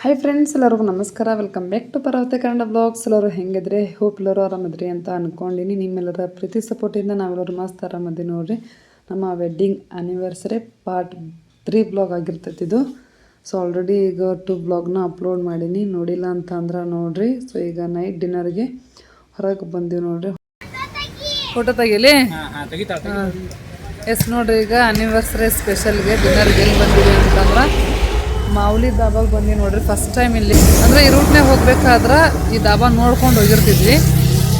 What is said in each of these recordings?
Hi friends ಎಲ್ಲರಿಗೂ ನಮಸ್ಕಾರ. Welcome back to ಪರ್ವತ ಕನ್ನಡ ಬ್ಲಾಗ್ಸ್ ಎಲ್ಲರೂ ಹೆಂಗಿದ್ರೆ? ಹೋಪ್ ಎಲ್ಲರೂ ಆರಾಮದ್ರಿ ಅಂತ ಅಂದ್ಕೊಂಡಿನಿ ನಿಮ್ಮೆಲ್ಲರ ಪ್ರೀತಿ ಸಪೋರ್ಟಿಂದ ನಾವೆಲ್ಲರೂ ಮಸ್ತ್ ಆರಾಮದಿ ನೋಡ್ರಿ. ನಮ್ಮ wedding anniversary part three blog ಆಗಿರ್ತೈತಿ ಇದು. ಸೊ ಆಲ್ರೆಡಿ ಈಗ ಟು ಬ್ಲಾಗ್ನ ಅಪ್ಲೋಡ್ ಮಾಡೀನಿ. ನೋಡಿಲ್ಲ ಅಂತ ಅಂದ್ರೆ ನೋಡ್ರಿ. ಸೊ ಈಗ ನೈಟ್ ಡಿನ್ನರ್ಗೆ ಹೊರಗೆ ಬಂದೀವಿ ನೋಡ್ರಿ. ಫೋಟೋ ತೆಗಿಲಿ? ಎಸ್ ನೋಡ್ರಿ ಈಗ ಆನಿವರ್ಸರಿ ಸ್ಪೆಷಲ್ಗೆ ಡಿನ್ನರ್ಗೆ ಎಲ್ಲಿ ಬಂದಿದೆ ಅಂತಂದ್ರೆ ಮಾವುಲಿ ದಾಬಾಗೆ ಬಂದಿ ನೋಡ್ರಿ ಫಸ್ಟ್ ಟೈಮ್ ಇಲ್ಲಿ. ಅಂದರೆ ಈ ರೂಟ್ನಾಗ ಹೋಗ್ಬೇಕಾದ್ರೆ ಈ ದಾಬಾ ನೋಡ್ಕೊಂಡು ಹೋಗಿರ್ತಿದ್ವಿ.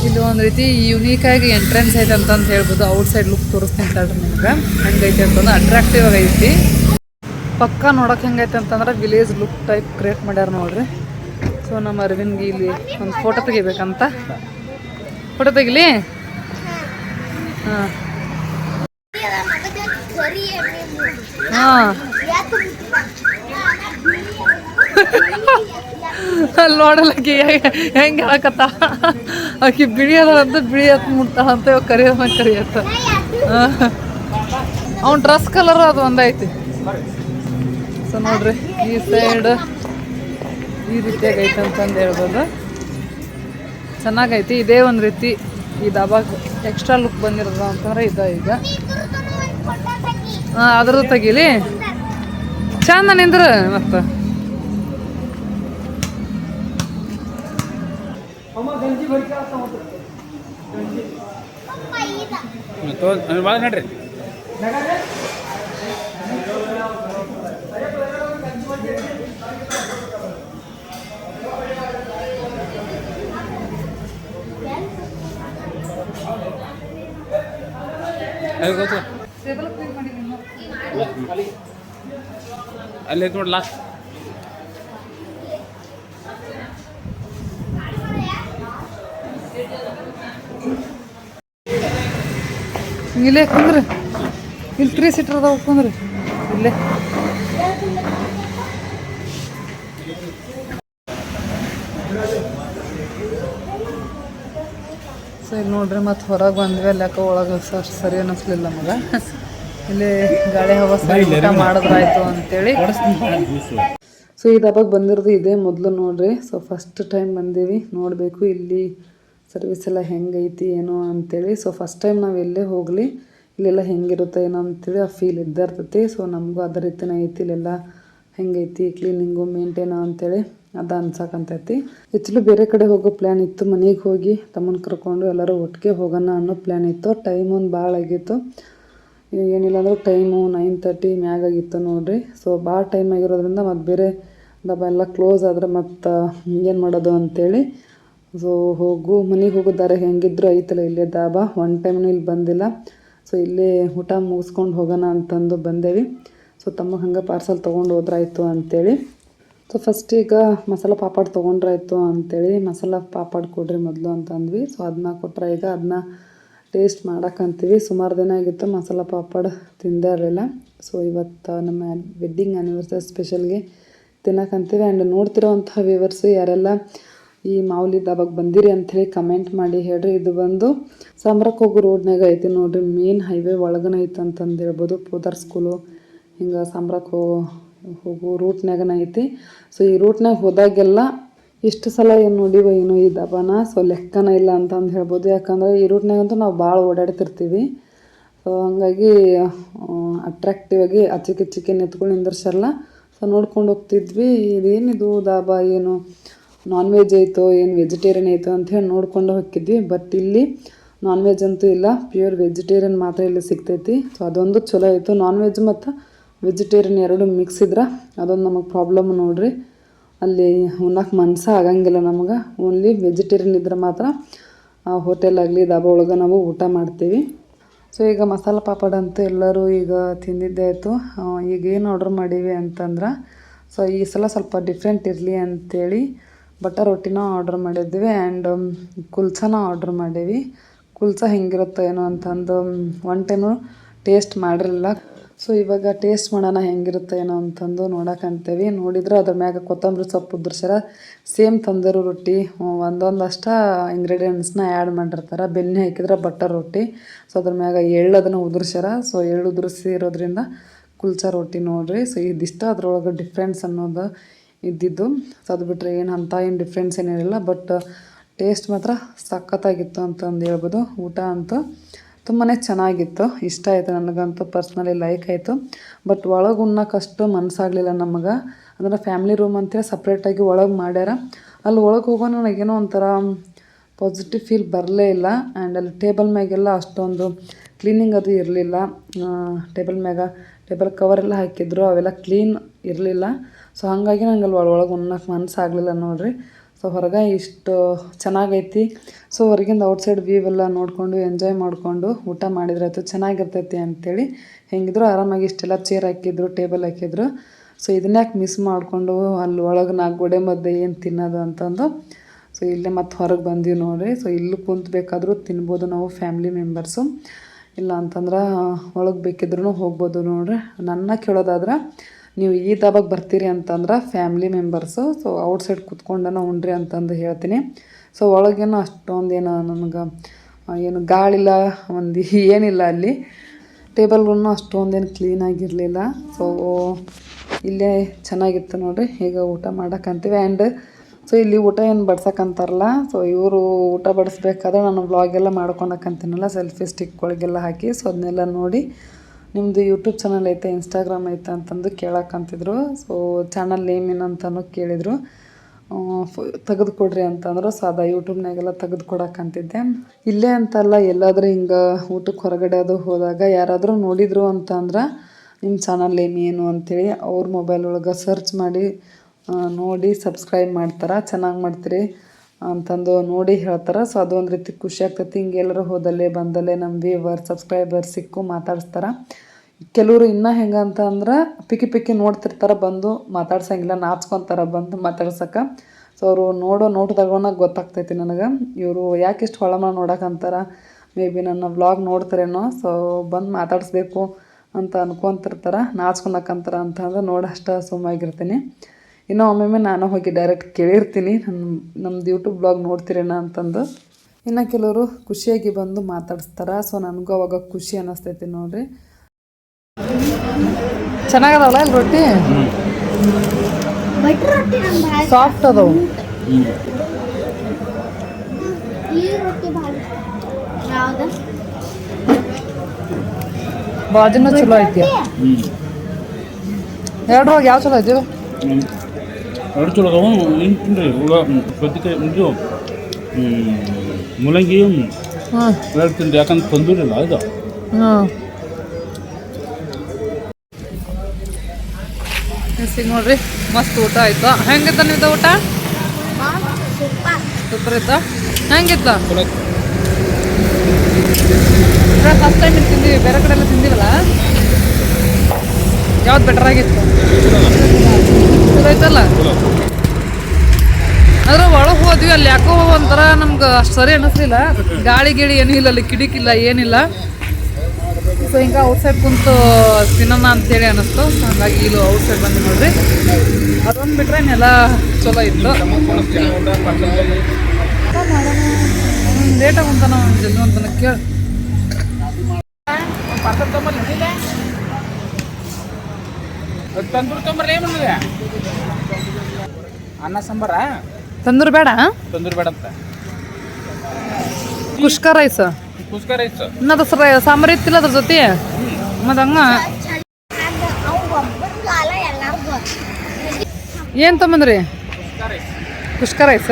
ಇಲ್ಲಿ ಒಂದು ರೀತಿ ಯುನೀಕಾಗಿ ಎಂಟ್ರೆನ್ಸ್ ಐತೆ ಅಂತಂದು ಹೇಳ್ಬೋದು. ಔಟ್ ಸೈಡ್ ಲುಕ್ ತೋರಿಸ್ತೀನಿ ತಡ್ರಿ ನಿಮ್ಗೆ. ಹಂಗೈತೆ ಅಂತಂದ್ರೆ ಅಟ್ರಾಕ್ಟಿವ್ ಆಗೈತಿ ಪಕ್ಕ ನೋಡೋಕೆ ಹೆಂಗೈತೆ ಅಂತಂದ್ರೆ ವಿಲೇಜ್ ಲುಕ್ ಟೈಪ್ ಕ್ರಿಯೇಟ್ ಮಾಡ್ಯಾರ ನೋಡ್ರಿ. ಸೊ ನಮ್ಮ ಅರವಿಂದ್ಗೆ ಇಲ್ಲಿ ಒಂದು ಫೋಟೋ ತೆಗಿಬೇಕಂತ. ಫೋಟೋ ತೆಗಿಲಿ? ಹಾಂ. ಹಾಂ. ಅಲ್ಲಿ ನೋಡಲಕ್ಕೆ ಹೆಂಗೆ ಹೇಳಕತ್ತ ಆಕಿ ಬಿಳಿಯದಂತ ಬಿಳಿಯತ್ ಮುಟ್ತಾಳ ಅಂತ ಇವಾಗ ಕರಿಯಮ್ಮ ಕರಿಯತ್ತ. ಅವ್ನ ಡ್ರೆಸ್ ಕಲರ್ ಅದು ಒಂದೈತಿ ಸೊ ನೋಡ್ರಿ, ಈ ಸೈಡ್ ಈ ರೀತಿಯಾಗಿ ಐತೆ ಅಂತಂದು ಹೇಳ್ಬೋದು. ಚೆನ್ನಾಗೈತಿ, ಇದೇ ಒಂದು ರೀತಿ ಈ ದಬಾಕ್ ಎಕ್ಸ್ಟ್ರಾ ಲುಕ್ ಬಂದಿರೋದು ಅಂತಂದ್ರೆ ಇದೆ ಈಗ. ಹಾಂ ಅದ್ರದ್ದು ತೆಗೀಲಿ? ಚಂದ ನಿಂದ್ರ ಮತ್ತೆ. ತೋ ಭಾಳ ನಡ್ರಿ. ಅಲ್ಲಿ ನೋಡಿ ಲಾಸ್ಟ್ ಇಲ್ಲೇ ಕುಂದ್ರಿ. ಇಲ್ಲಿ ತ್ರೀ ಸೀಟರ್ ಅದಾವ ಕುಂದ್ರಿ. ಇಲ್ಲೇ. ಸೊ ಇಲ್ಲಿ ನೋಡ್ರಿ, ಮತ್ತೆ ಹೊರಗೆ ಬಂದ್ವಿ. ಅಲ್ಲಿ ಯಾಕೆ ಒಳಗೆ ಸರ್ ಸರಿ ಅನ್ನಿಸ್ಲಿಲ್ಲ ನಮಗೆ ಇಲ್ಲಿ ಗಾಳಿ ಹವಾ ಸರಿ ಊಟ ಮಾಡಿದ್ರಾಯ್ತು ಅಂತೇಳಿ. ಸೊ ಈ ದಬ್ಬಾಗ ಬಂದಿರೋದು ಇದೇ ಮೊದಲು ನೋಡ್ರಿ. ಸೊ ಫಸ್ಟ್ ಟೈಮ್ ಬಂದೀವಿ. ನೋಡಬೇಕು ಇಲ್ಲಿ ಸರ್ವಿಸ್ ಎಲ್ಲ ಹೆಂಗೈತಿ, ಏನೋ ಅಂತೇಳಿ. ಸೊ ಫಸ್ಟ್ ಟೈಮ್ ನಾವು ಎಲ್ಲೇ ಹೋಗಲಿ, ಇಲ್ಲೆಲ್ಲ ಹೆಂಗಿರುತ್ತೆ, ಏನೋ ಅಂತೇಳಿ ಆ ಫೀಲ್ ಇದ್ದೇ ಇರ್ತೈತಿ. ಸೊ ನಮಗೂ ಅದೇ ರೀತಿನೇ ಐತಿ, ಇಲ್ಲೆಲ್ಲ ಹೆಂಗೈತಿ ಕ್ಲೀನಿಂಗು ಮೇಂಟೈನು ಅಂತೇಳಿ ಅದು ಅನ್ಸಕ್ಕಂತೈತಿ ಆ್ಯಕ್ಚುಲಿ ಬೇರೆ ಕಡೆ ಹೋಗೋ ಪ್ಲ್ಯಾನ್ ಇತ್ತು, ಮನೆಗೆ ಹೋಗಿ ತಮ್ಮನ ಕರ್ಕೊಂಡು ಎಲ್ಲರೂ ಒಟ್ಟಿಗೆ ಹೋಗೋಣ ಅನ್ನೋ ಪ್ಲ್ಯಾನ್ ಇತ್ತು. ಟೈಮ್ ಒಂದು ಭಾಳ ಆಗಿತ್ತು. ಏನಿಲ್ಲ ಅಂದ್ರೆ ಟೈಮು ನೈನ್ ತರ್ಟಿ ಮ್ಯಾಗ ಆಗಿತ್ತು ನೋಡ್ರಿ. ಸೊ ಭಾಳ ಟೈಮ್ ಆಗಿರೋದ್ರಿಂದ ಮತ್ತು ಬೇರೆ ದಬ್ಬ ಎಲ್ಲ ಕ್ಲೋಸ್ ಆದ್ರೆ ಮತ್ತು ಏನು ಮಾಡೋದು ಅಂತೇಳಿ ಸೊ ಹೋಗು, ಮನೆಗೆ ಹೋಗೋ ದಾರಿ ಹೆಂಗಿದ್ರು ಐತಲ್ಲ, ಇಲ್ಲೇ ದಾಬಾ. ಒನ್ ಟೈಮ್ನು ಇಲ್ಲಿ ಬಂದಿಲ್ಲ. ಸೊ ಇಲ್ಲೇ ಊಟ ಮುಗಿಸ್ಕೊಂಡು ಹೋಗೋಣ ಅಂತಂದು ಬಂದೇವಿ. ಸೊ ತಮ್ಮ ಹಂಗೆ ಪಾರ್ಸಲ್ ತೊಗೊಂಡು ಹೋದ್ರಾಯ್ತು ಅಂತೇಳಿ. ಸೊ ಫಸ್ಟ್ ಈಗ ಮಸಾಲ ಪಾಪಡ್ ತೊಗೊಂಡ್ರಾಯ್ತು ಅಂತೇಳಿ, ಮಸಾಲ ಪಾಪಡ್ ಕೊಡ್ರಿ ಮೊದಲು ಅಂತಂದ್ವಿ. ಸೊ ಅದನ್ನ ಕೊಟ್ಟರೆ ಈಗ ಅದನ್ನ ಟೇಸ್ಟ್ ಮಾಡಕ್ಕಂತೀವಿ ಸುಮಾರು ದಿನ ಆಗಿತ್ತು ಮಸಾಲ ಪಾಪಡ್ ತಿಂದೇ ಇರಲಿಲ್ಲ. ಸೊ ಇವತ್ತು ನಮ್ಮ ವೆಡ್ಡಿಂಗ್ ಆ್ಯನಿವರ್ಸರಿ ಸ್ಪೆಷಲ್ಗೆ ತಿನ್ನಕ್ಕಂತೀವಿ ಆ್ಯಂಡ್ ನೋಡ್ತಿರೋವಂಥ ವ್ಯೂವರ್ಸು ಯಾರೆಲ್ಲ ಈ ಮಾವುಲಿ ದಾಬಾಗೆ ಬಂದಿರಿ ಅಂಥೇಳಿ ಕಮೆಂಟ್ ಮಾಡಿ ಹೇಳ್ರಿ. ಇದು ಬಂದು ಸಾಮ್ರಕ್ಕೆ ಹೋಗೋ ರೋಡ್ನಾಗ ಐತಿ ನೋಡ್ರಿ. ಮೇನ್ ಹೈವೇ ಒಳಗನ ಐತೆ ಅಂತಂದು ಹೇಳ್ಬೋದು. ಪೋದರ್ ಸ್ಕೂಲು ಹಿಂಗೆ ಸಾಮ್ರಕ್ಕೆ ಹೋಗೋ ಹೋಗೋ ರೂಟ್ನಾಗನ ಐತಿ. ಸೊ ಈ ರೂಟ್ನಾಗ ಹೋದಾಗೆಲ್ಲ ಇಷ್ಟು ಸಲ ಏನು ನೋಡಿವ ಏನು ಈ ದಬಾನ. ಸೊ ಲೆಕ್ಕನ ಇಲ್ಲ ಅಂತಂದು ಹೇಳ್ಬೋದು. ಯಾಕಂದ್ರೆ ಈ ರೂಟ್ನಾಗಂತೂ ನಾವು ಭಾಳ ಓಡಾಡ್ತಿರ್ತೀವಿ. ಸೊ ಹಂಗಾಗಿ ಅಟ್ರಾಕ್ಟಿವ್ ಆಗಿ ಅಚ್ಚಿಕಿಚ್ಚಿಕೆ ನಿಂತ್ಕೊಂಡು ನಿಂದಿರ್ಸಲ್ಲ ಸೊ ನೋಡ್ಕೊಂಡು ಹೋಗ್ತಿದ್ವಿ. ಇದೇನಿದು ದಾಬಾ ಏನು? ನಾನ್ ವೆಜ್ ಐತೋ ಏನು ವೆಜಿಟೇರಿಯನ್ ಐತೋ ಅಂತ ಹೇಳಿ ನೋಡ್ಕೊಂಡು ಹೋಗಿದ್ವಿ ಬಟ್ ಇಲ್ಲಿ ನಾನ್ ವೆಜ್ ಅಂತೂ ಇಲ್ಲ ಪ್ಯೂರ್ ವೆಜಿಟೇರಿಯನ್ ಮಾತ್ರ ಇಲ್ಲಿ ಸಿಗ್ತೈತಿ. ಸೊ ಅದೊಂದು ಚಲೋ ಆಯಿತು. ನಾನ್ ವೆಜ್ ಮತ್ತು ವೆಜಿಟೇರಿಯನ್ ಎರಡು ಮಿಕ್ಸ್ ಇದ್ರೆ, ಅದೊಂದು ನಮಗೆ ಪ್ರಾಬ್ಲಮ್ ನೋಡ್ರಿ. ಅಲ್ಲಿ ಉಣ್ಣಕ್ಕೆ ಮನ್ಸ ಆಗಂಗಿಲ್ಲ ನಮಗೆ. ಓನ್ಲಿ ವೆಜಿಟೇರಿಯನ್ ಇದ್ರೆ ಮಾತ್ರ ಹೋಟೆಲ್ ಆಗಲಿ ದಾಬಾ ಒಳಗೆ ನಾವು ಊಟ ಮಾಡ್ತೀವಿ. ಸೊ ಈಗ ಮಸಾಲ ಪಾಪಡ್ ಅಂತೂ ಎಲ್ಲರೂ ಈಗ ತಿಂದಿದ್ದೇ ಆಯಿತು. ಈಗ ಏನು ಆರ್ಡ್ರ್ ಮಾಡೀವಿ ಅಂತಂದ್ರೆ ಸೊ ಈ ಸಲ ಸ್ವಲ್ಪ ಡಿಫ್ರೆಂಟ್ ಇರಲಿ ಅಂತೇಳಿ ಬಟರ್ ರೊಟ್ಟಿನ ಆರ್ಡ್ರ್ ಮಾಡಿದ್ವಿ ಆ್ಯಂಡ್ ಕುಲ್ಚಾನ ಆರ್ಡ್ರ್ ಮಾಡೀವಿ. ಕುಲ್ಸ ಹೆಂಗಿರುತ್ತೆ ಏನೋ ಅಂತಂದು ಒನ್ ಟೈಮು ಟೇಸ್ಟ್ ಮಾಡಿರಲಿಲ್ಲ. ಸೊ ಇವಾಗ ಟೇಸ್ಟ್ ಮಾಡೋಣ ಹೆಂಗಿರುತ್ತೆ ಏನೋ ಅಂತಂದು ನೋಡೋಕಂತೇವಿ ನೋಡಿದ್ರೆ ಅದ್ರ ಮ್ಯಾಗ ಕೊತ್ತಂಬರಿ ಸೊಪ್ಪು ಉದ್ರಸ್ಯಾರ. ಸೇಮ್ ತಂದರು ರೊಟ್ಟಿ ಒಂದೊಂದಷ್ಟು ಇಂಗ್ರೀಡಿಯೆಂಟ್ಸ್ನ ಆ್ಯಡ್ ಮಾಡಿರ್ತಾರೆ. ಬೆಣ್ಣೆ ಹಾಕಿದ್ರೆ ಬಟರ್ ರೊಟ್ಟಿ. ಸೊ ಅದ್ರ ಮ್ಯಾಗ ಎಳ್ಳು ಅದನ್ನು ಉದುರ್ಸ್ಯಾರ. ಸೊ ಎಳ್ಳು ಉದುರಿಸಿ ಇರೋದ್ರಿಂದ ಕುಲ್ಚಾ ರೊಟ್ಟಿ ನೋಡ್ರಿ. ಸೊ ಇದಿಷ್ಟ ಅದ್ರೊಳಗೆ ಡಿಫ್ರೆನ್ಸ್ ಅನ್ನೋದು ಇದ್ದಿದ್ದು. ಸೊ ಅದು ಬಿಟ್ಟರೆ ಏನು ಅಂತ ಏನು ಡಿಫ್ರೆನ್ಸ್ ಏನಿರಲಿಲ್ಲ ಬಟ್ ಟೇಸ್ಟ್ ಮಾತ್ರ ಸಖತ್ತಾಗಿತ್ತು ಅಂತಂದು ಹೇಳ್ಬೋದು. ಊಟ ಅಂತೂ ತುಂಬಾ ಚೆನ್ನಾಗಿತ್ತು. ಇಷ್ಟ ಆಯಿತು ನನಗಂತೂ ಪರ್ಸ್ನಲಿ ಲೈಕ್ ಆಯಿತು. ಬಟ್ ಒಳಗೆ ಉಣ್ಣಕ್ಕಷ್ಟು ಮನಸ್ಸಾಗಲಿಲ್ಲ ನಮಗೆ. ಅಂದ್ರೆ ಫ್ಯಾಮ್ಲಿ ರೂಮ್ ಅಂತೇಳಿ ಸಪ್ರೇಟಾಗಿ ಒಳಗೆ ಮಾಡ್ಯಾರ. ಅಲ್ಲಿ ಒಳಗೆ ಹೋಗೋ ನನಗೇನೋ ಒಂಥರ ಪಾಸಿಟಿವ್ ಫೀಲ್ ಬರಲೇ ಇಲ್ಲ. ಆ್ಯಂಡ್ ಅಲ್ಲಿ ಟೇಬಲ್ ಮ್ಯಾಗೆಲ್ಲ ಅಷ್ಟೊಂದು ಕ್ಲೀನಿಂಗ್ ಅದು ಇರಲಿಲ್ಲ. ಟೇಬಲ್ ಮ್ಯಾಗ ಟೇಬಲ್ ಕವರ್ ಎಲ್ಲ ಹಾಕಿದ್ರು, ಅವೆಲ್ಲ ಕ್ಲೀನ್ ಇರಲಿಲ್ಲ. ಸೊ ಹಾಗಾಗಿ ನಂಗೆ ಅಲ್ಲಿ ಒಳಗೆ ಉಣ್ಣಕ್ಕೆ ಮನಸ್ಸಾಗಲಿಲ್ಲ ನೋಡ್ರಿ. ಸೊ ಹೊರಗೆ ಇಷ್ಟು ಚೆನ್ನಾಗೈತಿ. ಸೊ ಹೊರಗಿಂದ ಔಟ್ಸೈಡ್ ವ್ಯೂ ಎಲ್ಲ ನೋಡಿಕೊಂಡು ಎಂಜಾಯ್ ಮಾಡಿಕೊಂಡು ಊಟ ಮಾಡಿದ್ರಾಯ್ತು ಚೆನ್ನಾಗಿರ್ತೈತಿ ಅಂಥೇಳಿ ಹೆಂಗಿದ್ರು ಆರಾಮಾಗಿ ಇಷ್ಟೆಲ್ಲ ಚೇರ್ ಹಾಕಿದ್ರು ಟೇಬಲ್ ಹಾಕಿದ್ರು. ಸೊ ಇದನ್ನ ಯಾಕೆ ಮಿಸ್ ಮಾಡಿಕೊಂಡು ಅಲ್ಲಿ ಒಳಗೆ ನಾಲ್ಕು ಗೋಡೆ ಮಧ್ಯೆ ಏನು ತಿನ್ನೋದು ಅಂತಂದು. ಸೊ ಇಲ್ಲೇ ಮತ್ತೆ ಹೊರಗೆ ಬಂದೀವಿ ನೋಡಿರಿ. ಸೊ ಇಲ್ಲಿ ಕುಂತ್ಬೇಕಾದ್ರೂ ತಿನ್ಬೋದು ನಾವು ಫ್ಯಾಮಿಲಿ ಮೆಂಬರ್ಸು ಇಲ್ಲ ಅಂತಂದ್ರೆ ಒಳಗೆ ಬೇಕಿದ್ರೂ ಹೋಗ್ಬೋದು ನೋಡ್ರಿ. ನನ್ನ ಕೇಳೋದಾದ್ರೆ, ನೀವು ಈ ದಾಬಾಗ ಬರ್ತೀರಿ ಅಂತಂದ್ರೆ ಫ್ಯಾಮಿಲಿ ಮೆಂಬರ್ಸು, ಸೊ ಔಟ್ಸೈಡ್ ಕುತ್ಕೊಂಡನ ಉಣ್ರಿ ಅಂತಂದು ಹೇಳ್ತೀನಿ. ಸೊ ಒಳಗೇನು ಏನು ನನಗೆ ಏನು ಗಾಳಿಲ್ಲ, ಒಂದು ಏನಿಲ್ಲ ಅಲ್ಲಿ. ಟೇಬಲ್ಗಳನ್ನು ಅಷ್ಟೊಂದೇನು ಕ್ಲೀನಾಗಿರಲಿಲ್ಲ ಸೊ ಇಲ್ಲೇ ಚೆನ್ನಾಗಿತ್ತು ನೋಡಿರಿ, ಈಗ ಊಟ ಮಾಡೋಕ್ಕಂತೀವಿ ಆ್ಯಂಡ್ ಸೊ ಇಲ್ಲಿ ಊಟ ಏನು ಬಡ್ಸಕ್ಕಂತಾರಲ್ಲ ಸೊ ಇವರು ಊಟ ಬಡಿಸ್ಬೇಕಾದ್ರೆ ನಾನು ವ್ಲಾಗೆಲ್ಲ ಮಾಡ್ಕೊಳಕ್ಕಂತೀನಲ್ಲ ಸೆಲ್ಫಿ ಸ್ಟಿಕ್ಗಳಿಗೆಲ್ಲ ಹಾಕಿ ಸೊ ಅದನ್ನೆಲ್ಲ ನೋಡಿ ನಿಮ್ಮದು ಯೂಟ್ಯೂಬ್ ಚಾನಲ್ ಐತೆ ಇನ್ಸ್ಟಾಗ್ರಾಮ್ ಐತೆ ಅಂತಂದು ಕೇಳಕ್ಕಂತಿದ್ರು ಸೊ ಚಾನಲ್ ನೇಮ್ ಏನಂತನೂ ಕೇಳಿದರು. ತೆಗೆದು ಕೊಡ್ರಿ ಅಂತಂದ್ರು. ಸೊ ಅದ ಯೂಟ್ಯೂಬ್ನಾಗೆಲ್ಲ ತೆಗೆದು ಕೊಡಕ್ಕಂತಿದ್ದೆ ಇಲ್ಲೇ ಅಂತಲ್ಲ, ಎಲ್ಲಾದರೂ ಹಿಂಗೆ ಊಟಕ್ಕೆ ಹೊರಗಡೆ ಅದು ಹೋದಾಗ ಯಾರಾದರೂ ನೋಡಿದರು ಅಂತಂದ್ರೆ ನಿಮ್ಮ ಚಾನಲ್ ನೇಮ್ ಏನು ಅಂತೇಳಿ ಅವ್ರ ಮೊಬೈಲ್ ಒಳಗೆ ಸರ್ಚ್ ಮಾಡಿ ನೋಡಿ ಸಬ್ಸ್ಕ್ರೈಬ್ ಮಾಡ್ತಾರೆ? ಚೆನ್ನಾಗಿ ಮಾಡ್ತೀರಿ? ಅಂತಂದು ನೋಡಿ ಹೇಳ್ತಾರೆ? ಸೊ ಅದು ಒಂದು ರೀತಿ ಖುಷಿ ಆಗ್ತೈತಿ. ಹಿಂಗೆ ಎಲ್ಲರೂ ಹೋದಲ್ಲೇ ಬಂದಲ್ಲೇ ನಮ್ಮ ವ್ಯೂವರ್ ಸಬ್ಸ್ಕ್ರೈಬರ್ ಸಿಕ್ಕು ಮಾತಾಡಿಸ್ತಾರೆ? ಕೆಲವರು ಇನ್ನೂ ಹೆಂಗೆ ಅಂತ ಅಂದ್ರೆ ಪಿಕ್ಕಿ ಪಿಕ್ಕಿ ನೋಡ್ತಿರ್ತಾರೆ, ಬಂದು ಮಾತಾಡ್ಸಂಗಿಲ್ಲ, ನಾಚ್ಕೊತಾರೆ, ಬಂದು ಮಾತಾಡ್ಸಕ್ಕೆ ಸೊ ಅವರು ನೋಡೋ ನೋಟದಾಗೋಣ ಗೊತ್ತಾಗ್ತೈತಿ ನನಗೆ. ಇವರು ಯಾಕೆ ಇಷ್ಟು ಹೊಳಮ ನೋಡಕ್ಕಂತಾರ ಮೇ ಬಿ ನನ್ನ ವ್ಲಾಗ್ ನೋಡ್ತಾರೇನೋ ಸೊ ಬಂದು ಮಾತಾಡಿಸ್ಬೇಕು ಅಂತ ಅನ್ಕೊತಿರ್ತಾರೆ ನಾಚ್ಕೊಳಕ್ಕಂತಾರ ಅಂತಂದ್ರೆ ನೋಡಷ್ಟ ಸುಮ್ಮಾಗಿರ್ತೀನಿ. ಇನ್ನೂ ಒಮ್ಮೊಮ್ಮೆ ನಾನು ಹೋಗಿ ಡೈರೆಕ್ಟ್ ಕೇಳಿರ್ತೀನಿ. ನನ್ನ ನಮ್ದು ಯೂಟ್ಯೂಬ್ ಬ್ಲಾಗ್ ನೋಡ್ತೀರೇನ ಅಂತಂದು. ಇನ್ನು ಕೆಲವರು ಖುಷಿಯಾಗಿ ಬಂದು ಮಾತಾಡಿಸ್ತಾರೆ. ಸೊ ನನಗೂ ಅವಾಗ ಖುಷಿ ಅನ್ನಿಸ್ತೈತಿ ನೋಡ್ರಿ. ಚೆನ್ನಾಗದಲ್ಲ ಇಲ್ಲಿ ರೊಟ್ಟಿ? ಸಾಫ್ಟ್ ಅದಾವು. ಈ ರೊಟ್ಟಿ ಭಾಳ ಯಾವ್ದು? ಬಾಜುನೂ ಚಲೋ ಐತಿ ಎರಡು ಯಾವ ಚಲೋ ಐತಿ? ಎರಡು இன்று ಸೌತೆಕಾಯಿ ಇದು ಮೂಲಂಗಿಯು ತಿನ್ರಿ ಯಾಕಂದ್ರೆ ತಂದೂರಿಲ್ಲ ಇದು ಈಗ ನೋಡ್ರಿ ಮಸ್ತ್ ಊಟ ಆಯ್ತು ಹೆಂಗಿತ್ತ ನಿಮ್ದು ಊಟ ಸೂಪರ್ ಸೂಪರ್ ಇತ್ತು ಹೆಂಗಿತ್ತು ಫಸ್ಟ್ ಟೈಮ್ ಇಲ್ಲಿ ತಿಂದೀವಿ ಬೇರೆ ಕಡೆ ಎಲ್ಲ ತಿಂದಿವಲ್ಲ ಯಾವ್ದು ಬೆಟರ್ ಆಗಿತ್ತು. ಚಲೋ ಐತಲ್ಲ ಚಲೋ ಅದ್ರ ಒಳಗೆ ಹೋದ್ವಿ, ಅಲ್ಲಿ ಯಾಕೋ ಒಂಥರ ನಮ್ಗೆ ಅಷ್ಟು ಸರಿ ಅನ್ನಿಸ್ಲಿಲ್ಲ ಗಾಳಿ ಗಿಳಿ ಏನೂ ಇಲ್ಲ, ಅಲ್ಲಿ ಕಿಡಿಕಿಲ್ಲ, ಏನಿಲ್ಲ. ಸೊ ಹಿಂಗೆ ಔಟ್ಸೈಡ್ ಕುಂತು ತಿನ್ನೋಣ ಅಂತೇಳಿ ಅನ್ನಿಸ್ತು. ಹಂಗಾಗಿ ಇಲ್ಲಿ ಔಟ್ಸೈಡ್ ಬಂದು ನೋಡ್ರಿ. ಅದೊಂದು ಬಿಟ್ರೆ ನೆಲ ಚಲೋ ಇತ್ತು. ಲೇಟಾಗಿ ಅಂತ ನಾವು ಜಲ್ದಿ ಅಂತ ಕೇಳಿ. ತಂದೂರು ತೊಂಬರ್ಲಿ ಏನು ಮಾಡಿದೆ ಅನ್ನ ಸಾಂಬಾರ? ತಂದೂರು ಬೇಡ? ತಂದೂರ್ ಬೇಡ ಅಂತ. ಕುಷ್ಕ ರೈಸ್ ಕುಸ್ಕ ರೈಸ್ ಇನ್ನದು ಸರ ಸಾಂಬಾರು ಇತ್ತಿಲ್ಲ ಅದ್ರ ಜೊತೆ? ಮತ್ತು ಹಂಗ? ಅದು ಅವ್ನು ಒಬ್ಬನಿಗೆ ಅಲ್ಲ ಎಲ್ಲರಿಗೂ ಏನು ತೊಗೊಂಬಂದ್ರಿ ಕುಷ್ಕ ರೈಸ್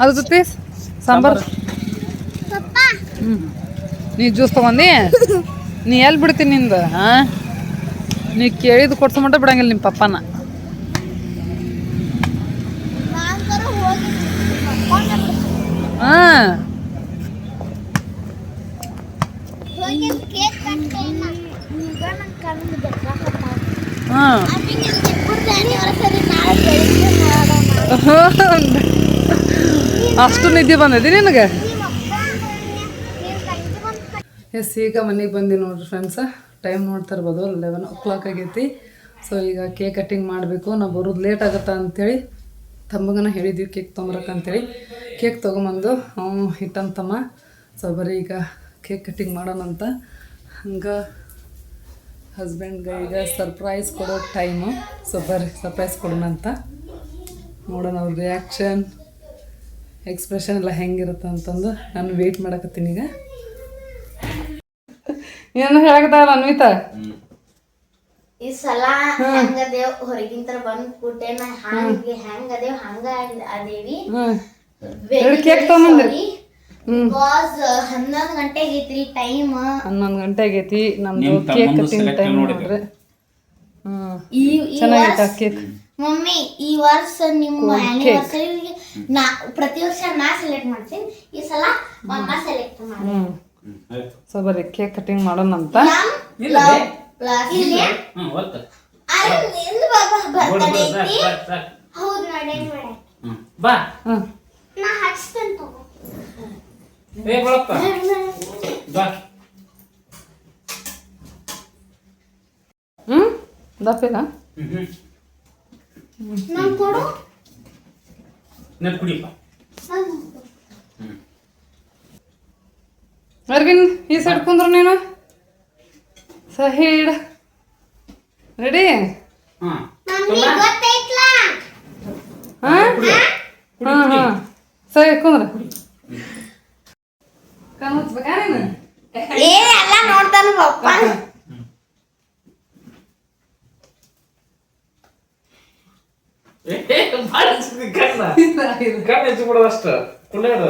ಅದ್ರ ಜೊತೆ ಸಾಂಬಾರು? ನೀ ಜ್ಯೂಸ್ ತಗೊಂಡಿ? ನೀ ಎಲ್ಲಿ ಬಿಡ್ತೀನಿ ನಿಂದು ಹಾಂ ನೀ ಕೇಳಿದ ಕೊಡ್ಸೋ ಮಟ್ಟ ಬಿಡಂಗಿಲ್ಲ ನಿಮ್ಮ ಪಪ್ಪನ ನಾಂತರ ಹೋಗಿ ಮಕ್ಕೊಂಡೆ ಬಿಡ್ತೀನಿ. ಹಾಂ ಹೋಗಿ ಕೇಕ್ ಕಟ್ಟೇನ ಈಗ ನನ್ನ ಕಣ್ಣು ಬೆಟ್ಟಾಕತ್ತ ಹಾಂ ಅಪ್ಪಿಗೆ ಇಬ್ಬರದ್ದು ಆ್ಯನಿವರ್ಸರಿ ನಾಳೆ ಬೆಳಿಗ್ಗೆ ಮಾಡೋಣ ಅಷ್ಟು ನಿದ್ದೆ ಬಂದಿದೆ ನಿನಗೆ? ಎಸ್, ಈಗ ಮನೆಗೆ ಬಂದಿ ನೋಡ್ರಿ ಫ್ರೆಂಡ್ಸ ಟೈಮ್ ನೋಡ್ತಾ ಇರ್ಬೋದು ಲೆವೆನ್ ಓ ಕ್ಲಾಕ್ ಆಗೈತಿ. ಸೊ ಈಗ ಕೇಕ್ ಕಟ್ಟಿಂಗ್ ಮಾಡಬೇಕು. ನಾವು ಬರೋದು ಲೇಟ್ ಆಗುತ್ತಾ ಅಂಥೇಳಿ ತಮ್ಮಗನ ಹೇಳಿದ್ವಿ ಕೇಕ್ ತೊಗೊಂಬರಕ್ಕೆ ಅಂತೇಳಿ. ಕೇಕ್ ತೊಗೊಂಬಂದು ಅವನು ಹಿಟ್ಟಂತಮ್ಮ ಸೊ, ಬರೀ ಈಗ ಕೇಕ್ ಕಟ್ಟಿಂಗ್ ಮಾಡೋಣ ಅಂತ. ಹಂಗೆ ಹಸ್ಬೆಂಡ್ಗೆ ಈಗ ಸರ್ಪ್ರೈಸ್ ಕೊಡೋ ಟೈಮು. ಸೊ ಬರ್ರಿ ಸರ್ಪ್ರೈಸ್ ಕೊಡೋಣ ಅಂತ. ನೋಡೋಣ ಅವ್ರ ರಿಯಾಕ್ಷನ್ ಎಕ್ಸ್ಪ್ರೆಷನ್ ಎಲ್ಲ ಹೆಂಗಿರುತ್ತೆ ಅಂತಂದು ನಾನು ವೆಯ್ಟ್ ಮಾಡಕತ್ತೀನಿ ಈಗ. ಏನು ಹೇಳಕತ್ತಾರ ಅನ್ವಿತಾ? ಈ ಸಲ ಹೆಂಗದೇವ್ ಹೊರಗಿಂತ ಬಂದ್ ಕೂಟೇನ ಹಂಗೆ ಹೆಂಗದೇವ್ ಹಂಗ ಅದೇವಿ ಕೇಕ್ ತೊಗೊಂಬಂದ್ರಿ. ಬಿಕಾಸ್ ಹನ್ನೊಂದು ಗಂಟೆಗೆ ಐತ್ರಿ ಟೈಮ್ ಹನ್ನೊಂದು ಗಂಟೆ ಆಗೈತಿ ನಮ್ದು ಕೇಕ್ ಟೈಮ್ ನೋಡ್ರಿ. ಈ ಕೇಕ್ ಮಮ್ಮಿ ಈ ವರ್ಷ ನಿಮ್ಮ ಆನಿವರ್ಸರಿಗೆ ನಾ ಪ್ರತಿ ವರ್ಷ ನಾ ಸೆಲೆಕ್ಟ್ ಮಾಡ್ತೀನಿ. ಈ ಸಲ ಮಮ್ಮ ಸೆಲೆಕ್ಟ್ ಮಾಡಿ. ಹ್ಞೂ ಸೊ ಬರ್ರಿ ಕೇಕ್ ಕಟಿಂಗ್ ಮಾಡೋಣ ಅಂತ ಇಲ್ಲ. ಇಲ್ಲಿ ಹ್ಮ್ ಒತ್ತ ಅಲ್ಲಿ ನಿಂದು ಬಾಬಾ ಬರ್ತಡೇ ಐತಿ. ಹೌದು ನಡೆ ಮಾಡೆ ಹ್ಮ್. ಬಾ. ಹ್ಞೂ ನಾ ಹಚ್ತೇನೆ ತಗೋ. ಏ ಬಳಪ್ಪ ಬಾ ಹ್ಮ್? ನನ್ ಕೊಡು. ಕುಡಿಯಪ್ಪ ನನ್ ಈ ಸೈಡ್ ಕುಂದ್ರು ನೀನು? ಸಹೀಡ್ ರೆಡಿ ಸರಿ ಕುಂದ್ರ. ಕಣ್ ಮುಚ್ಬೇಕಾ ನೀನು? ಎಲ್ಲ ನೋಡ್ತಾನ ಪಪ್ಪ. ಇಲ್ಲ. ಕಣ್ಣು ಹೆಚ್ಚು ಬಿಡೋದು ಅಷ್ಟ ಕುಳ್ಳಾಡ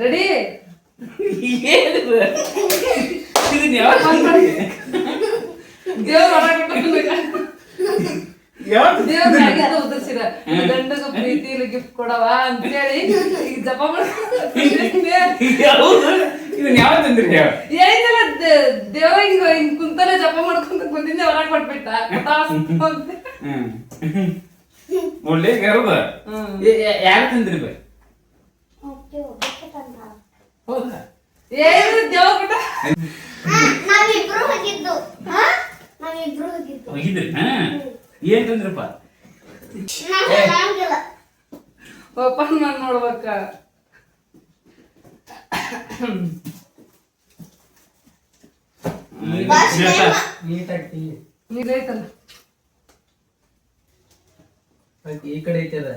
ರೆಡಿ ಏನಿದು ಇದನ್ನ ಯಾವತ್ತು ದೇವ್ರ ದೇವ್ರ ಮ್ಯಾಗೆ ಅದು ಉದುರ್ಸಿರ ಗಂಡಗ ಪ್ರೀತಿಲಿ ಗಿಫ್ಟ್ ಕೊಡವ ಅಂತೇಳಿ ಈ ಜಪ ಇದನ್ನ ಯಾವ ಏನಿಲ್ಲ ದೇವ್ರಿಗೆ ಹಿಂಗ್ ಕುಂತಲೆ ಜಪ ಮಾಡ್ಕೊಂತ ಬಂದಿದ್ದೆ ಹೊರಗೆ ಕೊಟ್ಬಿಟ್ಟ ಯಾರು ತಂದ್ರಿ ಬೈ? ಹೌದಾ? ಏನು ದೇವ್ರ ಬಿಟ್ಟ ನಾವಿಬ್ರು ಹೋಗಿದ್ದು. ಹಾ? ನಾವಿಬ್ರು ಹೋಗಿದ್ದು. ಹೋಗಿದ್ರಿ ಹಾ? ಏನ್ ತಂದ್ರಪ್ಪ? ನಾನು ಓಪನ್ ಮಾಡಿ ನೋಡ್ಬೇಕ time ನೀರೈತಲ್ಲ ಈ ಕಡೆ ಐತೆ ಅದ.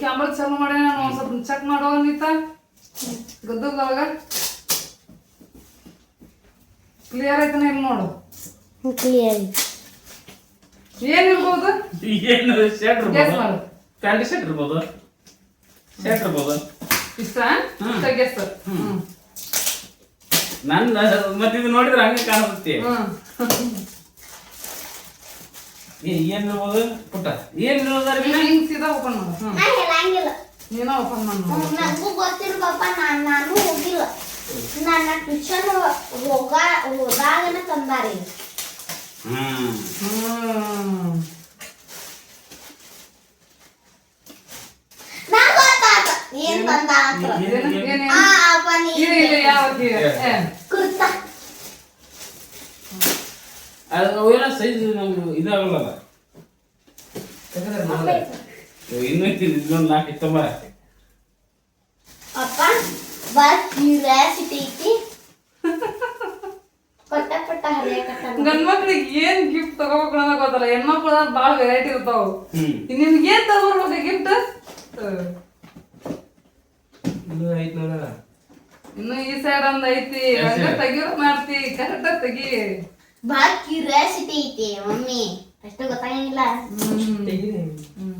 ಕ್ಯಾಮ್ರಾ ಚಾಲು ಮಾಡ್ಯಾನ ಒಂದ್ ಸ್ವಲ್ಪ ಚೆಕ್ ಮಾಡೋ ನೀತ ಗದ್ದಗದೊಳಗ ಕ್ಲಿಯರ್ ಐತನ ಇಲ್ಲಿ ನೋಡು. ಕ್ಲಿಯರ್ ಏನಿರ್ಬೋದು ಏನು ಶರ್ಟ್ Guess ಇರ್ಬೋದು? ಮಾಡು. ಪ್ಯಾಂಟ್ ಶರ್ಟ್ ಇರ್ಬೋದು? ಶರ್ಟ್ ಇರ್ಬೋದು? ಇಷ್ಟ? Guess hmm. ನನ್ನ ಮತ್ತೆ ಇದು ನೋಡಿದ್ರೆ ಹಂಗೆ ಕಾಣಿಸುತ್ತೆ ಹ್ಮ್. ಏ, ಏನ್ ಇರ್ಬೋದು? ಪುಟ್ಟ. ಏನ್ ಇರ್ಬೋದು ಅರ್ವಿನ? ಹಿಂಗ್ ಸೀದಾ ಓಪನ್ ಮಾಡು. ಹ್ಮ್. ನಾ ಹೇಳಂಗಿಲ್ಲ ನೀನ ಓಪನ್ ಮಾಡಿ ನೋಡು ನನಗೂ ಗೊತ್ತಿಲ್ಲ ಪಾಪ ನಾನ್ ನಾನು ಹೋಗಿಲ್ಲ. ನನ್ನ ಟ್ಯೂಷನ್ ಹೋಗ ಹೋದಾಗನ ತಂದಾರಿ. ಹ್ಮ್. ಹ್ಮ್ ನಾ ಗೊತ್ತಾತ ಏನ್ ತಂದ ಅಂತ. ಏನ್ ಏನ್ ಆ ಅಪ್ಪ ನೀ ಇಲ್ಲ ಇಲ್ಲ ಯಾವ ಏ. ಕುರ್ತಾ. ಅದು ಅವೆಲ್ಲ ಸೈಜ್ ನಮ್ಗೆ ಇದಾಗಲ್ಲ ಇನ್ನೂ ಐತಿ ಇನ್ನೊಂದು ನಾಲ್ಕು ಇತ್ತಂಬ ಅಪ್ಪ ಬಾ ಕ್ಯೂರಿಯಾಸಿಟಿ ಐತಿ. ಪಟ್ಟ ಪಟ್ಟ ಹರಿಯಕತ್ತ ಗಂಡ್ ಮಕ್ಳಿಗೆ ಏನ್ ಗಿಫ್ಟ್ ತಗೋಬೇಕು ಅನ್ನೋದು ಗೊತ್ತಲ್ಲ ಹೆಣ್ಮಕ್ಳು ಭಾಳ ವೆರೈಟಿ ಇರ್ತಾವ. ನಿಮ್ಗೆ ಏನ್ ತಗೋರ್ಬೇಕು ಗಿಫ್ಟ್ ಇದು ಐತ್ ನೋಡ. ಇನ್ನು ಈ ಸೈಡ್ ಒಂದ್ ಐತಿ. ಹಂಗ ತೆಗಿಯೋದ್ ಮಾಡ್ತಿ ಕರೆಕ್ಟ್ ತೆಗಿ. ಬಾಕಿ ಕ್ಯೂರಿಯಾಸಿಟಿ ಐತಿ ಮಮ್ಮಿ. ಅಷ್ಟು ಗೊತ್ತಾಗಂಗಿಲ್ಲ. ಹ್ಮ್.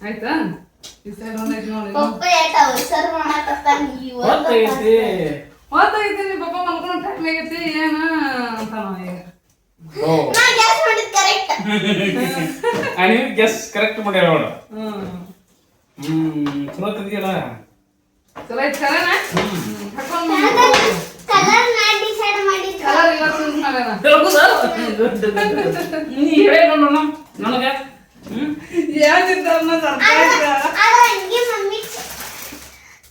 ಆಯ್ತಾ? ಈ ಸೈಡ್ ಒಂದ್ ಐತಿ ನೋಡಿ ಪಪ್ಪ ಏಟ ಅವಸರ ಮಾಡಕತ್ತಾನ ಗೊತ್ತೈತಿ. ಹೋಗ್ತೈತಿ ನೀ ಪಾಪ ಮಲ್ಕೊಂಡು ಟೈಮ್ ಆಗೈತಿ ಏನ ಅಂತ ಈಗ. ಓ. ನಾ ಗ್ಯಾಸ್ ಮಾಡಿದ್ ಕರೆಕ್ಟ್ ನೀವು ಗೆಸ್ ಕರೆಕ್ಟ್ ಮಾಡ್ಯಾರ ನೋಡು ಹ್ಮ್. ಚಲೋ ತಂದಿಯಲ್ಲ ಚಲೋ ಐತಿ ಕರೆನಾ ಹಾಕೊಂಡ್ ಕಲರ್ ನಾ ಡಿಸೈಡ್ ಮಾಡಿ ಕಲರ್ ಇಲ್ಲ ಮಾಡ್ಯಾನ ನೀ ಹೇಳೇ ನೋಡೋಣ ನನಗೆ? ಆಯ್ತಾ? ಆದ್ರೆ ಹಂಗೆ ಮಮ್ಮಿ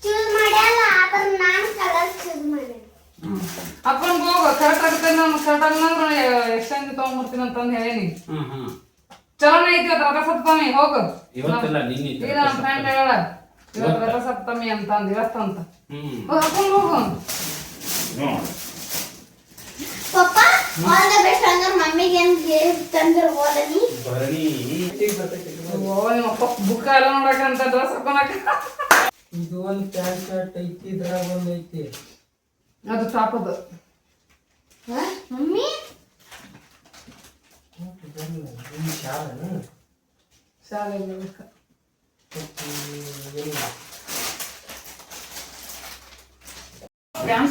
ಚೂಸ್ ಮಾಡ್ಯಾಲ ಆದ್ರೆ ನಾನು ಕಲರ್ ಚೂಸ್ ಮಾಡ್ಯಾನ ಹಾಕೊಂಡ್ ಹೋಗು ಕರೆಕ್ಟ್ ಆಗುತ್ತೆ ನಾನು ಕರೆಕ್ಟ್ ಆಗಂದ್ರೆ ಎಕ್ಸ್ಚೇಂಜ್ ತಗೊಂಡ್ಬಿಡ್ತೀನಿ ಅಂತಂದು ಹೇಳೀನಿ. ಚಲೋನೇ ಐತಿ ಇವತ್ತು ರಥ ಸತ್ಪಾಮಿ ಹೋಗು. ಇವತ್ತೆಲ್ಲ ನಿನ್ನೆ ಈಗ ನಮ್ಮ ಫ್ರೆಂಡ್ ಹೇಳ ಇವತ್ತು ರಥಸಪ್ತಮಿ ಅಂತ ಅಂದ ಇವತ್ತಂತ. ಹ್ಮ್. ಹೋಗ್. ಪಪ್ಪ ಆಲ್ ದ ಬೆಸ್ಟ್ ಹಂಗಾರೆ ಮಮ್ಮಿಗೆ ಏನ್ ಗಿಫ್ಟ್ ಅಪ್ಪ ಎಲ್ಲ ನೋಡಕಂತ ಡ್ರೆಸ್ ಹಾಕೊಳಕ ಇದು ಒಂದು ಪ್ಯಾಂಟ್ ಶರ್ಟ್ ಐತಿ ಇದ್ರಾಗ ಒಂದ್ ಐತಿ. ಅದು ಟಾಪ್ ಅದು ಹ? ಮಮ್ಮಿ? ಶಾಲೆ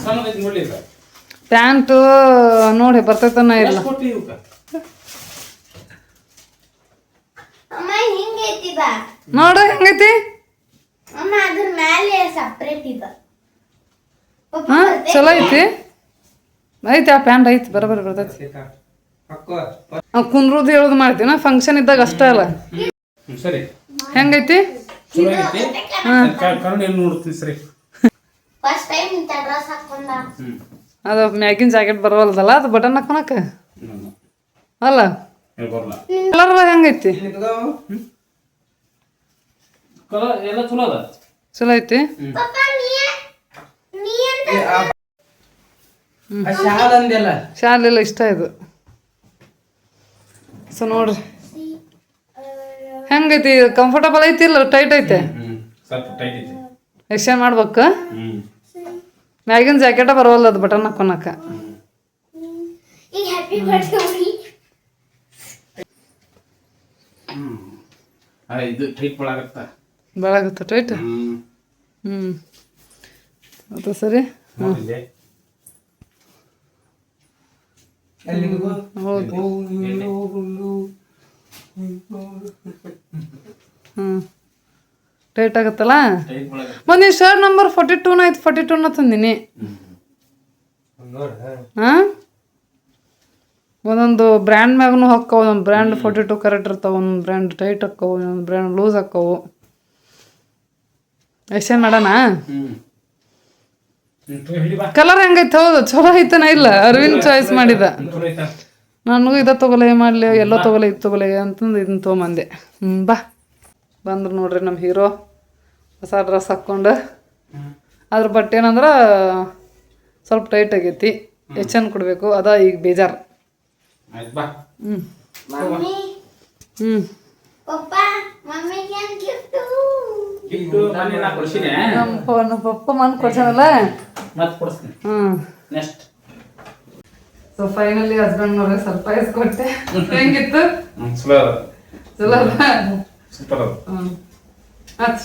ಸಣ್ಣದೈತಿ ನೋಡ್ಲಿ ಈಗ. ಪ್ಯಾಂಟ್ ನೋಡಿ ಬರ್ತೈತನ ಇಲ್ಲ. ನೋಡು ಹೆಂಗೈತಿ ಅಮ್ಮ ಅದ್ರ ಮೇಲೆ ಸಪ್ರೇಟ್ ಇದ. ಹಾ ಬರ್ತೈತಿ? ಚಲೋ ಐತಿ. ಐತಿ ಆ ಪ್ಯಾಂಟ್ ಐತಿ ಬರೋಬ್ಬರಿ ಬರ್ತೈತಿ. ಕುಂದ್ರದ್ದು ನಾವು ಕುಂದ್ರದು ಹೇಳೋದು ಮಾಡ್ತೀವಿ ನಾ ಫಂಕ್ಷನ್ ಇದ್ದಾಗ ಅಷ್ಟೇ ಅಲ್ಲ. ಹೆಂಗೈತಿ ಚಲೋ ಅದು ಮ್ಯಾಗಿನ ಜಾಕೆಟ್ ಬರವಲ್ದಲ್ಲ ಅದು ಬಟನ್ ಹಾಕೊಳಕ. ಅಲ್ಲ? ಹೇಳಿ ಬರಲ್ಲ ಕಲರ್ ಹೆಂಗೈತಿ? ಕಲರ್ ಎಲ್ಲ ಚಲೋ ಐತಿ? ಶಾಲೆಲ್ಲ ಇಷ್ಟ ಇದು. ಸೊ ನೋಡ್ರಿ. ಹೆಂಗೈತಿ? ಕಂಫರ್ಟಬಲ್ ಐತಿ ಇಲ್ಲ? ಟೈಟ್ ಐತೆ? ಎಕ್ಸ್ಚೇಂಜ್ ಮಾಡ್ಬೇಕು? ಮ್ಯಾಗಿನ ಜಾಕೆಟ ಬರವಲ್ಲ ಅದು ಬಟನ್ ಹಾಕೊಳಕ ಇದು ಟೈಟ್ ಬೆಳಗುತ್ತೆ ಟೈಟ್ ಹ್ಮ್. ಹ್ಞೂ ಅದು ಸರಿ? ಹೌದು ಹ್ಞೂ ಟೈಟ್ ಆಗುತ್ತಲ್ಲ? ಮೊನ್ನೆ ಶರ್ಟ್ ನಂಬರ್ ಫಾರ್ಟಿ ಟೂನ ಐತೆ ಫಾರ್ಟಿ ಟೂನ ತಂದಿನಿ. ನೋಡ ಹಾಂ? ಒಂದೊಂದು ಬ್ರ್ಯಾಂಡ್ ಮ್ಯಾಗೂ ಹಾಕೋ ಒಂದೊಂದು ಬ್ರ್ಯಾಂಡ್ ಫಾರ್ಟಿ ಟು ಕರೆಕ್ಟ್ ಇರ್ತಾವೆ ಒಂದೊಂದು ಬ್ರ್ಯಾಂಡ್ ಟೈಟ್ ಹಾಕೋ ಒಂದೊಂದು ಬ್ರ್ಯಾಂಡ್ ಲೂಸ್ ಹಾಕ್ಕವು ಎಷ್ಟೇನು ಮಾಡೋಣ? ಕಲರ್ ಹೆಂಗೈತೆ ಹೌದು ಚಲೋ ಐತನ ಇಲ್ಲ ಅರವಿಂದ್ ಚಾಯ್ಸ್ ಮಾಡಿದ. ನನಗೂ ಇದ ತಗೊಲೆ ಮಾಡಲಿ ಎಲ್ಲೋ ತಗೊಲೆ ಇದು ತಗೊಲೆ ಅಂತಂದು ಇದನ್ನ ತೊಗೊಂಬಂದೆ. ಹ್ಞೂ ಬಾ. ಬಂದ್ರು ನೋಡ್ರಿ ನಮ್ಮ ಹೀರೋ ಹೊಸ ಡ್ರೆಸ್ ಹಾಕ್ಕೊಂಡು. ಅದ್ರ ಬಟ್ಟೆ ಏನಂದ್ರೆ ಸ್ವಲ್ಪ ಟೈಟ್ ಆಗೈತಿ. ಎಷ್ಟು ಚೆಂದ ಕೊಡಬೇಕು. ಅದ ಈಗ ಬೇಜಾರು. ಆಯ್ತು ಬಾ. ಹ್ಞೂ ಮಮ್ಮಿ. ಹ್ಞೂ ನಮ್ಮ ನಮ್ಮ ಪಪ್ಪ ಮನ್ ಹ್ಞೂ ನೆಕ್ಸ್ಟ್ ಸೊ ಫೈನಲಿ ಹಸ್ಬೆಂಡ್ ನೋಡ್ರಿ ಸರ್ಪ್ರೈಸ್ ಕೊಟ್ಟೆ. ಹೆಂಗಿತ್ತು? ಚಲೋ ಚಲೋ ಸೂಪರ್ ಹ್ಞೂ ಹಚ್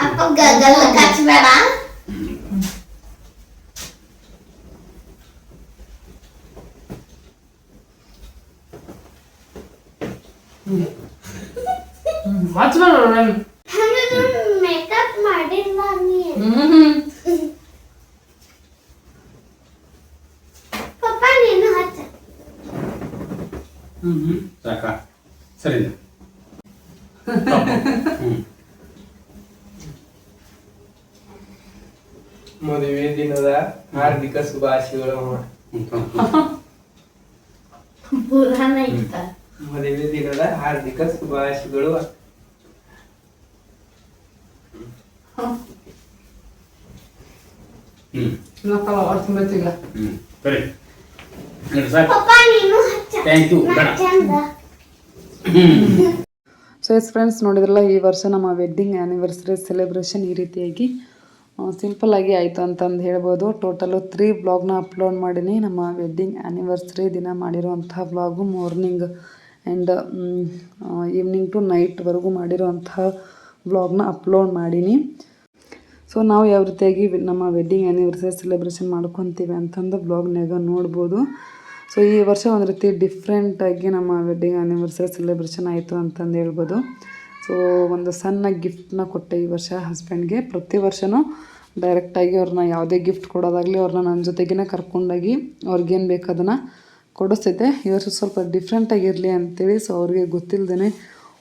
ಪಪ್ಪ ಮಮ್ಮಿ ಅಯ್ಯೋ ಹ್ಮ್ ತೆಗಿರ್ ಸಂಪಾದ ನಾ ಹೇಗಿದ್ದ ಮಾಡ್ತೀನಿ ಹ್ಯಾಪಿ ಆನಿವರ್ಸರಿ ಹ್ಯಾಪಿ ಆನಿವರ್ಸರಿ ಅಪ್ಪ ಗಲ್ಲ ಕಚ್ಬೇಡ ಹಚ್ ಮಾಡೋಣ ಹಂಗಾದ್ರೆ ಮೇಕಪ್ ಮಾಡಿಲ್ಲ ನೀ ಹ್ಞೂ ಪಪ್ಪ ನೀನು ಹಚ್ಚ ಹ್ಮ್ ಹ್ಮ್ ಸಾಕಾ ಸರಿ ಹ್ಮ್ ಮದುವೆ ದಿನದ ಹಾರ್ದಿಕ ಶುಭಾಶಯಗಳು ಅಮ್ಮ. ಪುರಾಣ ಇತ್ತ ಮದುವೆ ದಿನದ ಹಾರ್ದಿಕ ಶುಭಾಶಯಗಳು ಹ್ಮ್ ಇನ್ನೊಂದು ಅವ್ರು ತುಂಬೈತಿಲ್ಲ ಹ್ಮ್ ಸರಿ ನೋಡಿ ಸಾಕು ಪಪ್ಪ ಥ್ಯಾಂಕ್ ಯು ಬೇಡ ನಾ ಚಂದ ಸೊ ಎಸ್ ಫ್ರೆಂಡ್ಸ್ ನೋಡಿದ್ರಲ್ಲ ಈ ವರ್ಷ ನಮ್ಮ ವೆಡ್ಡಿಂಗ್ ಆ್ಯನಿವರ್ಸರಿ ಸೆಲೆಬ್ರೇಷನ್ ಈ ರೀತಿಯಾಗಿ ಸಿಂಪಲ್ ಆಗಿ ಆಯಿತು ಅಂತಂದು ಹೇಳ್ಬೋದು. ಟೋಟಲು ತ್ರೀ ಬ್ಲಾಗ್ನ ಅಪ್ಲೋಡ್ ಮಾಡೀನಿ. ನಮ್ಮ ವೆಡ್ಡಿಂಗ್ ಆ್ಯನಿವರ್ಸರಿ ದಿನ ಮಾಡಿರುವಂತಹ blog morning and evening to ನೈಟ್ವರೆಗೂ ಮಾಡಿರುವಂತಹ ಬ್ಲಾಗ್ನ ಅಪ್ಲೋಡ್ ಮಾಡೀನಿ. ಸೊ ನಾವು ಯಾವ ರೀತಿಯಾಗಿ ನಮ್ಮ ವೆಡ್ಡಿಂಗ್ ಆ್ಯನಿವರ್ಸರಿ ಸೆಲೆಬ್ರೇಷನ್ ಮಾಡ್ಕೊತೀವಿ ಅಂತಂದು ಬ್ಲಾಗ್ನಾಗ ನೋಡ್ಬೋದು. ಸೊ ಈ ವರ್ಷ ಒಂದು ರೀತಿ ಡಿಫ್ರೆಂಟಾಗಿ ನಮ್ಮ ವೆಡ್ಡಿಂಗ್ ಆ್ಯನಿವರ್ಸರಿ ಸೆಲೆಬ್ರೇಷನ್ ಆಯಿತು ಅಂತಂದು ಹೇಳ್ಬೋದು. ಸೊ ಒಂದು ಸಣ್ಣ ಗಿಫ್ಟ್ನ ಕೊಟ್ಟೆ ಈ ವರ್ಷ ಹಸ್ಬೆಂಡ್ಗೆ ಪ್ರತಿ ವರ್ಷವೂ ಡೈರೆಕ್ಟಾಗಿ ಅವ್ರನ್ನ ಯಾವುದೇ ಗಿಫ್ಟ್ ಕೊಡೋದಾಗಲಿ ಅವ್ರನ್ನ ನನ್ನ ಜೊತೆಗೇ ಕರ್ಕೊಂಡೋಗಿ ಅವ್ರಿಗೇನು ಬೇಕು ಅದನ್ನು ಕೊಡಿಸ್ತಿದ್ದೆ. ಈ ವರ್ಷ ಸ್ವಲ್ಪ ಡಿಫ್ರೆಂಟಾಗಿರಲಿ ಅಂತೇಳಿ ಸೊ ಅವ್ರಿಗೆ ಗೊತ್ತಿಲ್ಲದೇ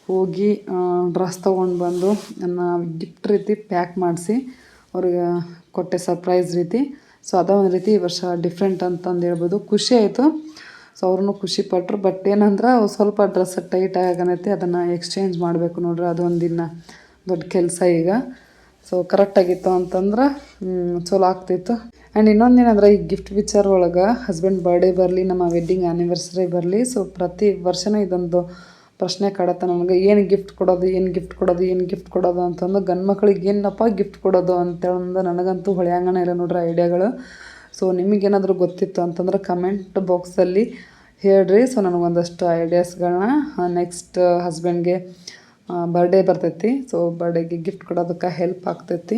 ಹೋಗಿ ಡ್ರೆಸ್ ತೊಗೊಂಡು ಬಂದು ನನ್ನ ಗಿಫ್ಟ್ ರೀತಿ ಪ್ಯಾಕ್ ಮಾಡಿಸಿ ಅವ್ರಿಗೆ ಕೊಟ್ಟೆ ಸರ್ಪ್ರೈಸ್ ರೀತಿ. ಸೊ ಅದ ಒಂದು ರೀತಿ ಈ ವರ್ಷ ಡಿಫ್ರೆಂಟ್ ಅಂತಂದು ಹೇಳ್ಬೋದು. ಖುಷಿ ಆಯಿತು. ಸೊ ಅವ್ರೂ ಖುಷಿ ಪಟ್ಟರು ಬಟ್ ಏನಂದ್ರೆ ಸ್ವಲ್ಪ ಡ್ರೆಸ್ ಟೈಟ್ ಆಗನೈತಿ, ಅದನ್ನು ಎಕ್ಸ್ಚೇಂಜ್ ಮಾಡಬೇಕು ನೋಡ್ರಿ. ಅದೊಂದು ದಿನ ದೊಡ್ಡ ಕೆಲಸ ಈಗ. ಸೊ ಕರೆಕ್ಟಾಗಿತ್ತು ಅಂತಂದ್ರೆ ಚಲೋ ಆಗ್ತಿತ್ತು. ಆ್ಯಂಡ್ ಇನ್ನೊಂದು ಏನಂದ್ರೆ, ಈ ಗಿಫ್ಟ್ ವಿಚಾರ ಒಳಗೆ ಹಸ್ಬೆಂಡ್ ಬರ್ಡೇ ಬರಲಿ, ನಮ್ಮ ವೆಡ್ಡಿಂಗ್ ಆ್ಯನಿವರ್ಸರಿ ಬರಲಿ. ಸೊ ಪ್ರತಿ ವರ್ಷವೂ ಇದೊಂದು ಪ್ರಶ್ನೆ ಕಾಡತ್ತೆ ನನಗೆ. ಏನು ಗಿಫ್ಟ್ ಕೊಡೋದು, ಏನು ಗಿಫ್ಟ್ ಕೊಡೋದು, ಏನು ಗಿಫ್ಟ್ ಕೊಡೋದು ಅಂತಂದು ಗಂಡು ಮಕ್ಳಿಗೆ ಏನಪ್ಪ ಗಿಫ್ಟ್ ಕೊಡೋದು ಅಂತೇಳಂದು ನನಗಂತೂ ಹೊಳೆಯಂಗನ ಇಲ್ಲ ನೋಡ್ರಿ ಐಡಿಯಾಗಳು ಸೊ ನಿಮಗೇನಾದರೂ ಗೊತ್ತಿತ್ತು ಅಂತಂದ್ರೆ ಕಮೆಂಟ್ ಬಾಕ್ಸಲ್ಲಿ ಹೇಳ್ರಿ. ಸೊ ನನಗೊಂದಷ್ಟು ಐಡಿಯಾಸ್ಗಳನ್ನ ನೆಕ್ಸ್ಟ್ ಹಸ್ಬೆಂಡ್ಗೆ ಬರ್ಡೇ ಬರ್ತೈತಿ. ಸೊ ಬರ್ಡೇಗೆ ಗಿಫ್ಟ್ ಕೊಡೋದಕ್ಕೆ ಹೆಲ್ಪ್ ಆಗ್ತೈತಿ.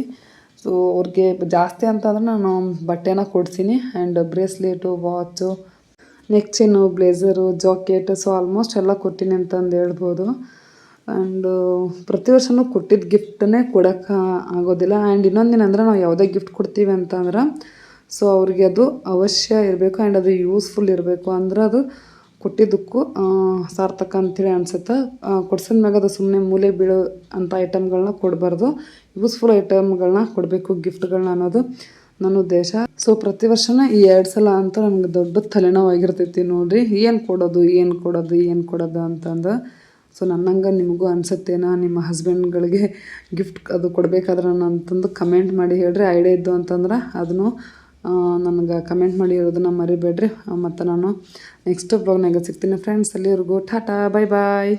ಸೊ ಅವ್ರಿಗೆ ಜಾಸ್ತಿ ಅಂತಂದ್ರೆ ನಾನು ಬಟ್ಟೆನ ಕೊಡ್ತೀನಿ and bracelet watch neck chain blazer jacket so almost ಎಲ್ಲ ಕೊಟ್ಟಿನಿ ಅಂತಂದು ಹೇಳ್ಬೋದು. ಆ್ಯಂಡ್ ಪ್ರತಿ ವರ್ಷವೂ ಕೊಟ್ಟಿದ್ದ ಗಿಫ್ಟನ್ನೇ ಕೊಡೋಕೆ ಆಗೋದಿಲ್ಲ. ಆ್ಯಂಡ್ ಇನ್ನೊಂದೇನಂದ್ರೆ ನಾವು ಯಾವುದೇ ಗಿಫ್ಟ್ ಕೊಡ್ತೀವಿ ಅಂತಂದ್ರೆ ಸೊ ಅವ್ರಿಗೆ ಅದು ಅವಶ್ಯ ಇರಬೇಕು ಆ್ಯಂಡ್ ಅದು ಯೂಸ್ಫುಲ್ ಇರಬೇಕು ಅಂದ್ರೆ ಅದು ಕೊಟ್ಟಿದ್ದಕ್ಕೂ ಸಾರ್ಥಕ ಅಂತೇಳಿ ಅನ್ಸುತ್ತೆ. ಕೊಡ್ಸಿದ ಮ್ಯಾಗ ಅದು ಸುಮ್ಮನೆ ಮೂಲೆ ಬೀಳೋ ಅಂಥ ಐಟಮ್ಗಳನ್ನ ಕೊಡಬಾರ್ದು. ಯೂಸ್ಫುಲ್ ಐಟಮ್ಗಳನ್ನ ಕೊಡಬೇಕು ಗಿಫ್ಟ್ಗಳನ್ನ ಅನ್ನೋದು ನನ್ನ ಉದ್ದೇಶ. ಸೊ ಪ್ರತಿ ವರ್ಷನ ಈ ಎರಡು ಸಲ ಅಂತ ನನಗೆ ದೊಡ್ಡ ತಲೆನೋವಾಗಿರ್ತೈತಿ ನೋಡ್ರಿ. ಏನು ಕೊಡೋದು ಏನು ಕೊಡೋದು ಏನು ಕೊಡೋದು ಅಂತಂದು. ಸೊ ನನ್ನಂಗೆ ನಿಮಗೂ ಅನ್ಸುತ್ತೇನಾ ನಿಮ್ಮ ಹಸ್ಬೆಂಡ್ಗಳಿಗೆ ಗಿಫ್ಟ್ ಅದು ಕೊಡಬೇಕಾದ್ರೆ ನಾನು ಅಂತಂದು ಕಮೆಂಟ್ ಮಾಡಿ ಹೇಳ್ರಿ. ಐಡಿಯಾ ಇದ್ದು ಅಂತಂದ್ರೆ ಅದನ್ನು ನನಗೆ ಕಮೆಂಟ್ ಮಾಡಿ ಇರೋದನ್ನ ಮರಿಬೇಡ್ರಿ. ಮತ್ತು ನಾನು ನೆಕ್ಸ್ಟ್ ಬ್ಲಾಗ್ನಾಗ ಸಿಗ್ತೀನಿ ಫ್ರೆಂಡ್ಸ್ ಅಲ್ಲಿವರೆಗೂ ಟಾಟಾ ಬಾಯ್ ಬಾಯ್